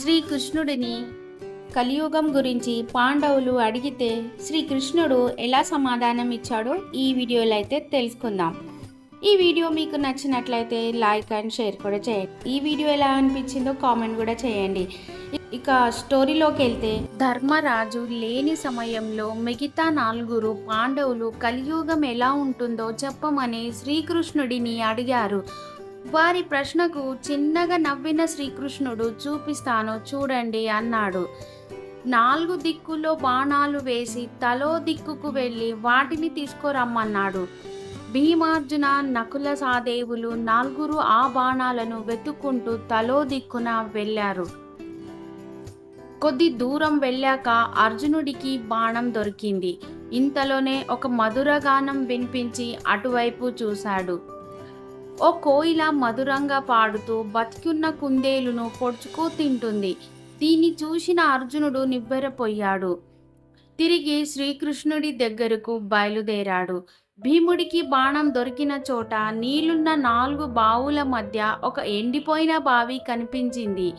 శ్రీకృష్ణుడిని కలియుగం గురించి పాండవులు అడిగితే శ్రీకృష్ణుడు ఎలా సమాధానం ఇచ్చాడో ఈ వీడియోలో అయితే తెలుసుకుందాం. ఈ వీడియో మీకు నచ్చినట్లయితే లైక్ అండ్ షేర్ కూడా చేయండి. ఈ వీడియో ఎలా అనిపించిందో కామెంట్ కూడా చేయండి. ఇక స్టోరీలోకి వెళ్తే ధర్మరాజు లేని సమయంలో మిగతా నాలుగురు పాండవులు కలియుగం ఎలా ఉంటుందో చెప్పమని శ్రీకృష్ణుడిని అడిగారు. వారి ప్రశ్నకు చిన్నగా నవ్విన శ్రీకృష్ణుడు చూపిస్తాను చూడండి అన్నాడు. నాలుగు దిక్కుల్లో బాణాలు వేసి తలో దిక్కుకు వెళ్ళి వాటిని తీసుకురమ్మన్నాడు. భీమార్జున నకుల సాదేవులు నాలుగురు ఆ బాణాలను వెతుక్కుంటూ తలో దిక్కున వెళ్ళారు. కొద్ది దూరం వెళ్ళాక అర్జునుడికి బాణం దొరికింది. ఇంతలోనే ఒక మధుర గానం వినిపించి అటువైపు చూశాడు. ఓ కోయిల మధురంగా పాడుతూ బతికున్న కుందేలును పొడుచుకు తింటుంది. దీన్ని చూసిన అర్జునుడు నివ్వెరపోయాడు తిరిగి శ్రీకృష్ణుడి దగ్గరకు బయలుదేరాడు. భీముడికి బాణం దొరికిన చోట నీళ్ళున్న నాలుగు బావుల మధ్య ఒక ఎండిపోయిన బావి కనిపించింది.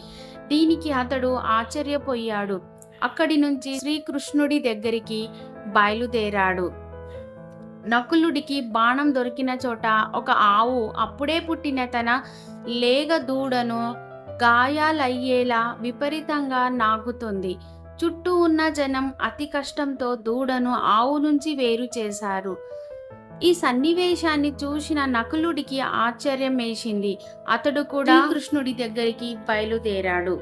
దీనికి అతడు ఆశ్చర్యపోయాడు. అక్కడి నుంచి శ్రీకృష్ణుడి దగ్గరికి బయలుదేరాడు. నకులుడికి బాణం దొరికిన చోట ఒక ఆవు అప్పుడే పుట్టిన తన లేగ దూడను గాయాలయ్యేలా విపరీతంగా నాగుతుంది. చుట్టూ ఉన్న జనం అతి కష్టంతో దూడను ఆవు నుంచి వేరు చేశారు. ఈ సన్నివేశాన్ని చూసిన నకులుడికి ఆశ్చర్యం వేసింది అతడు కూడా కృష్ణుడి దగ్గరికి బయలుదేరాడు.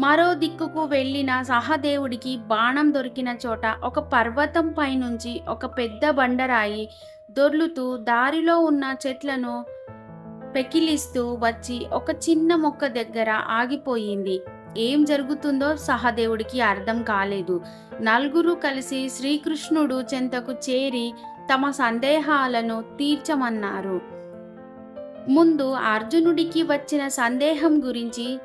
మరో దిక్కుకు వెళ్ళిన సహదేవుడికి బాణం దొరికిన చోట ఒక పర్వతం పైనుంచి ఒక పెద్ద బండరాయి దొర్లుతూ దారిలో ఉన్న చెట్లను పెకిలిస్తూ వచ్చి ఒక చిన్న మొక్క దగ్గర ఆగిపోయింది. ఏం జరుగుతుందో సహదేవుడికి అర్థం కాలేదు. నలుగురు కలిసి శ్రీకృష్ణుడు చెంతకు చేరి తమ సందేహాలను తీర్చమన్నారు. ముందు అర్జునుడికి వచ్చిన సందేహం గురించి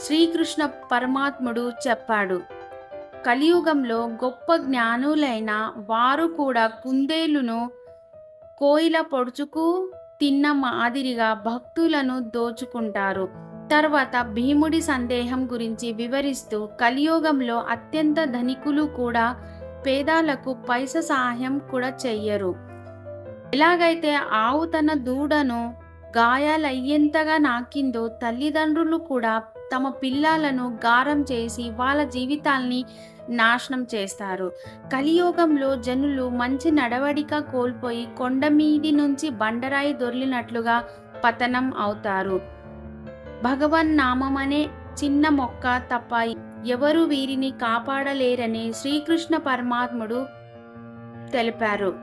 శ్రీకృష్ణ పరమాత్ముడు చెప్పాడు. కలియుగంలో గొప్ప జ్ఞానులైన వారు కూడా కుందేలును కోయిల పొడుచుకు తిన్న మాదిరిగా భక్తులను దోచుకుంటారు. తర్వాత భీముడి సందేహం గురించి వివరిస్తూ కలియుగంలో అత్యంత ధనికులు కూడా పేదాలకు పైస సహాయం కూడా చెయ్యరు. ఎలాగైతే ఆవు తన దూడను గాయాలయ్యేంతగా నాకిందో తల్లిదండ్రులు కూడా తమ పిల్లలను గారం చేసి వాళ్ళ జీవితాల్ని నాశనం చేస్తారు. కలియుగంలో జనులు మంచి నడవడిక కోల్పోయి కొండ మీది నుంచి బండరాయి దొర్లినట్లుగా పతనం అవుతారు. భగవన్ నామమనే చిన్న మొక్క తప్ప ఎవరు వీరిని కాపాడలేరని శ్రీకృష్ణ పరమాత్ముడు తెలిపారు.